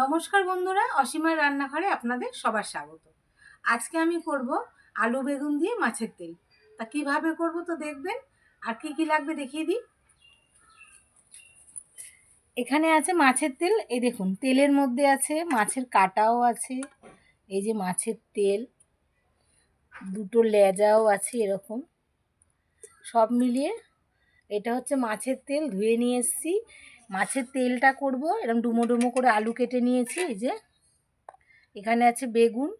নমস্কার বন্ধুরা, অসীমার রান্নাঘরে আপনাদের সবার স্বাগত। আজকে আমি করব আলু বেগুন দিয়ে মাছের তেল। তা কীভাবে করব তো দেখবেন, আর কি কি লাগবে দেখিয়ে দিই। এখানে আছে মাছের তেল, এই দেখুন, তেলের মধ্যে আছে মাছের কাটাও আছে, এই যে মাছের তেল, দুটো লেজাও আছে এরকম। সব মিলিয়ে এটা হচ্ছে মাছের তেল, ধুয়ে নিয়ে এসেছি। মাছের তেলটা করব এরকম ডুমো ডুমো করে আলু কেটে নিয়েছি, এই যে। এখানে আছে বেগুন,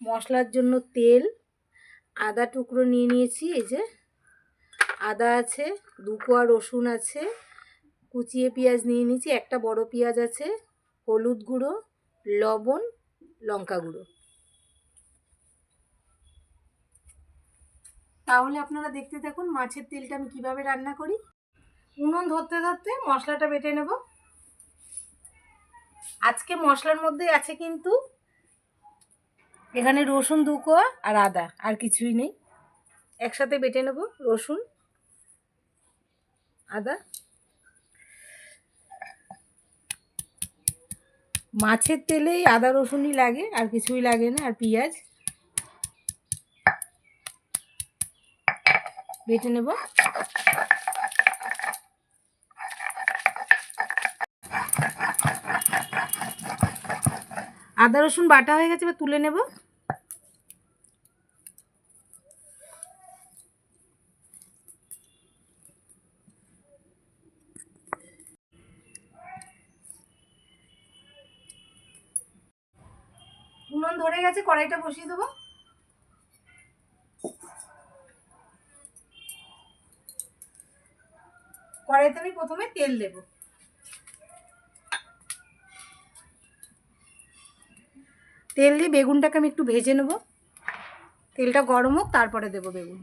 মশলার জন্য তেল, আদা টুকরো নিয়ে নিয়েছি, এই যে। আদা আছে, দু কোয়া রসুন আছে, কুচিয়ে পেঁয়াজ নিয়ে নিয়েছি, একটা বড় পেঁয়াজ আছে, হলুদ গুঁড়ো, লবণ, লঙ্কা গুঁড়ো। তাহলে আপনারা দেখতে থাকুন মাছের তেলটা আমি কীভাবে রান্না করি। উনুন ধরতে ধরতে মশলাটা বেটে নেব। আজকে মশলার মধ্যে আছে কিন্তু এখানে রসুন দু কোয়া আর আদা, আর কিছুই নেই। একসাথে বেটে নেব রসুন, আদা। মাছের তেলেই আদা, রসুনই লাগে, আর কিছুই লাগে না, আর পেঁয়াজ। বেটে নেব। আদা, রসুন বাটা হয়ে গেছে, এবার তুলে নেব। উনুন ধরে গেছে, কড়াইটা বসিয়ে দেবো। কড়াইতে আমি প্রথমে তেল দেব। তেল দিয়ে বেগুনটাকে আমি একটু ভেজে নেব। তেলটা গরম হোক তারপরে দেবো বেগুন।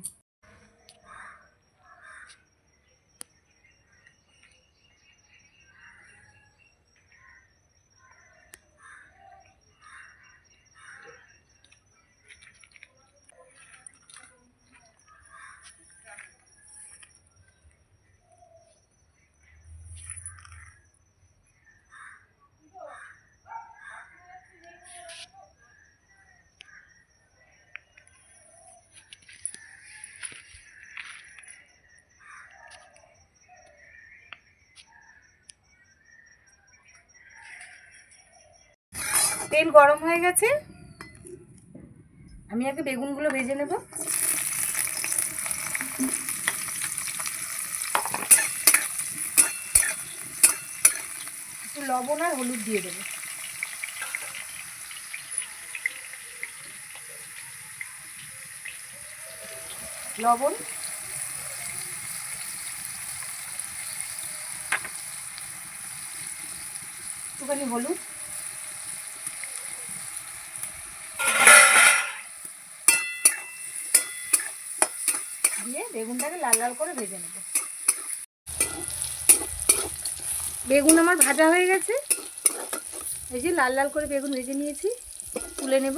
তেল গরম হয়ে গেছে। আমি আগে বেগুনগুলো ভেজে নেব। লবণ আর হলুদ দিয়ে দেবো। লবণ। একটুখানি হলুদ দিয়ে বেগুনটাকে লাল লাল করে ভেজে নেব। বেগুন আমার ভাজা হয়ে গেছে। এই যে লাল লাল করে বেগুন ভেজে নিয়েছি, তুলে নেব।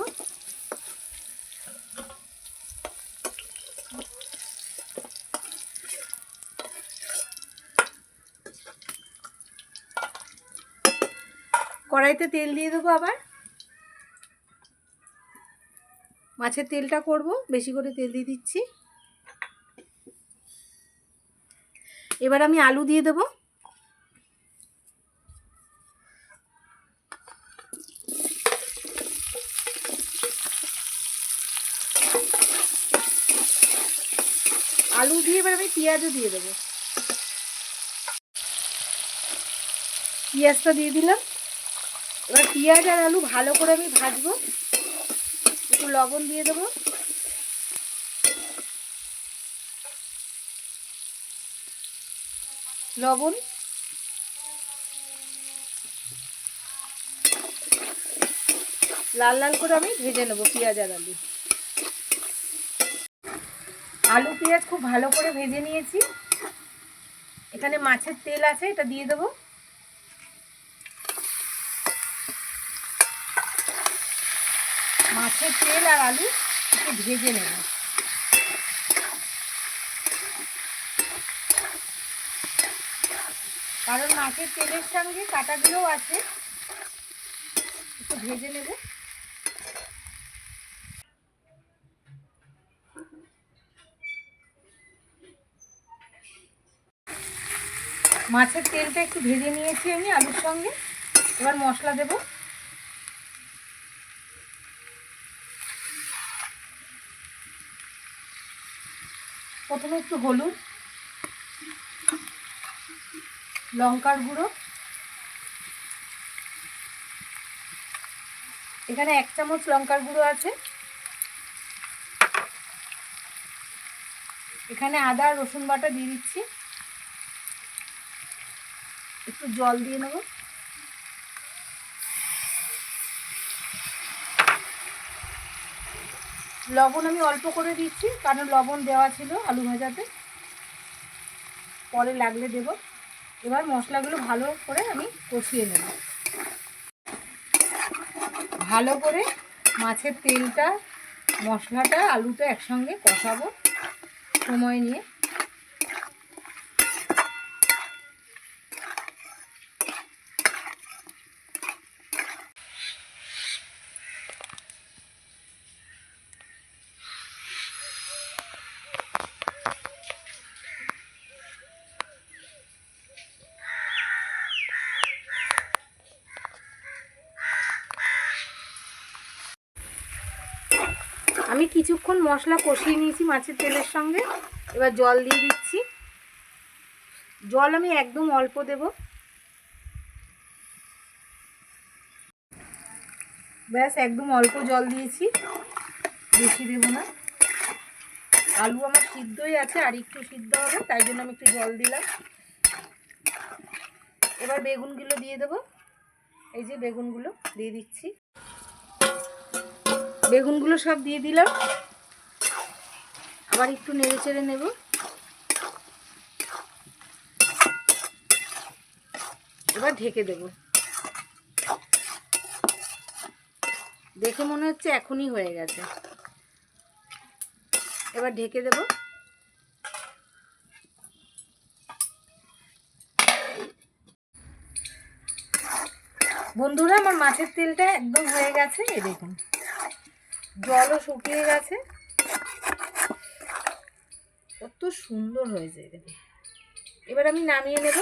কড়াইতে তেল দিয়ে দেবো আবার। মাছের তেলটা করব, বেশি করে তেল দিয়ে দিচ্ছি। এবার আমি আলু দিয়ে দেবো। আলু দিয়ে এবার আমি পেঁয়াজও দিয়ে দেবো। পেঁয়াজটা দিয়ে দিলাম। এবার পেঁয়াজ আর আলু ভালো করে আমি ভাজবো। একটু লবণ দিয়ে দেবো। লবণ। লাল লাল করে আমি ভেজে নেব পেঁয়াজ আর আলু। আলু পেঁয়াজ খুব ভালো করে ভেজে নিয়েছি। এখানে মাছের তেল আছে, এটা দিয়ে দেবো। মাছের তেল আর আলু একটু ভেজে নেব। কারণ মাছের তেলের সঙ্গে কাটাগুলোও আছে। একটু ভেজে নেব। মাছের তেলটা একটু ভেজে নিয়েছি আমি আলুর সঙ্গে। এবার মশলা দেব। প্রথমে একটু হলুদ। লঙ্কার গুঁড়ো। এখানে এক চামচ লঙ্কার গুঁড়ো আছে। এখানে আদা, রসুন বাটা দিয়ে দিচ্ছি। একটু জল দিয়ে নেব। লবণ আমি অল্প করে দিচ্ছি, কারণ লবণ দেওয়া ছিল আলু ভাজাতে। পরে লাগলে দেব। এবার মশলাগুলো ভালো করে আমি কষিয়ে নেব। ভালো করে মাছের তেলটা, মশলাটা, আলুটা একসঙ্গে কষাবো সময় নিয়ে। আমি কিছুক্ষণ মশলা কষিয়ে নিয়েছি মাছের তেলের সঙ্গে। এবার জল দিয়ে দিচ্ছি। জল আমি একদম অল্প দেব। ব্যাস, একদম অল্প জল দিয়েছি। বেশি দেব না। আলু আমার সিদ্ধই আছে, আর একটু সিদ্ধ হবে, তাই জন্য আমি একটু জল দিলাম। এবার বেগুনগুলো দিয়ে দেবো। এই যে বেগুনগুলো দিয়ে দিচ্ছি। বেগুনগুলো সব দিয়ে দিলাম। আবার একটু নেড়ে চেড়ে নেব। এবার ঢেকে দেব। দেখে মনে হচ্ছে এখনই হয়ে গেছে। এবার ঢেকে দেব। বন্ধুরা, আমার মাছের তেলটা একদম হয়ে গেছে। এই দেখুন। জলও শুকিয়ে গেছে। কত সুন্দর হয়েছে এবার আমি নামিয়ে নেব।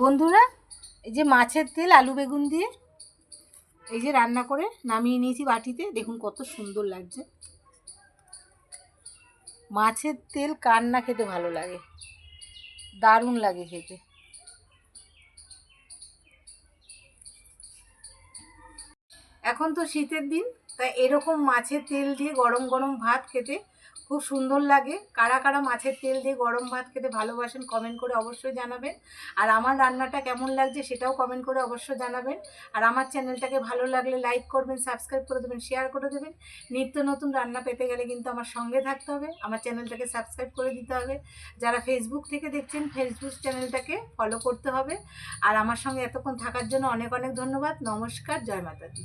বন্ধুরা, এই যে মাছের তেল, আলু বেগুন দিয়ে এই যে রান্না করে নামিয়ে নিয়েছি বাটিতে। দেখুন কত সুন্দর লাগছে। মাছের তেল কার না খেতে ভালো লাগে? দারুণ লাগে খেতে। এখন তো শীতের দিন, তাই এরকম মাছের তেল দিয়ে গরম গরম ভাত খেতে খুব সুন্দর লাগে। কারা কারা মাছের তেল দিয়ে গরম ভাত খেতে ভালোবাসেন কমেন্ট করে অবশ্যই জানাবেন। আর আমার রান্নাটা কেমন লাগছে সেটাও কমেন্ট করে অবশ্যই জানাবেন। আর আমার চ্যানেলটাকে ভালো লাগলে লাইক করবেন সাবস্ক্রাইব করে দেবেন শেয়ার করে দেবেন। নিত্য নতুন রান্না পেতে গেলে কিন্তু আমার সঙ্গে থাকতে হবে। আমার চ্যানেলটাকে সাবস্ক্রাইব করে দিতে হবে। যারা ফেসবুক থেকে দেখছেন ফেসবুক চ্যানেলটাকে ফলো করতে হবে। আর আমার সঙ্গে এতক্ষণ থাকার জন্য অনেক অনেক ধন্যবাদ। নমস্কার, জয় মাতা দি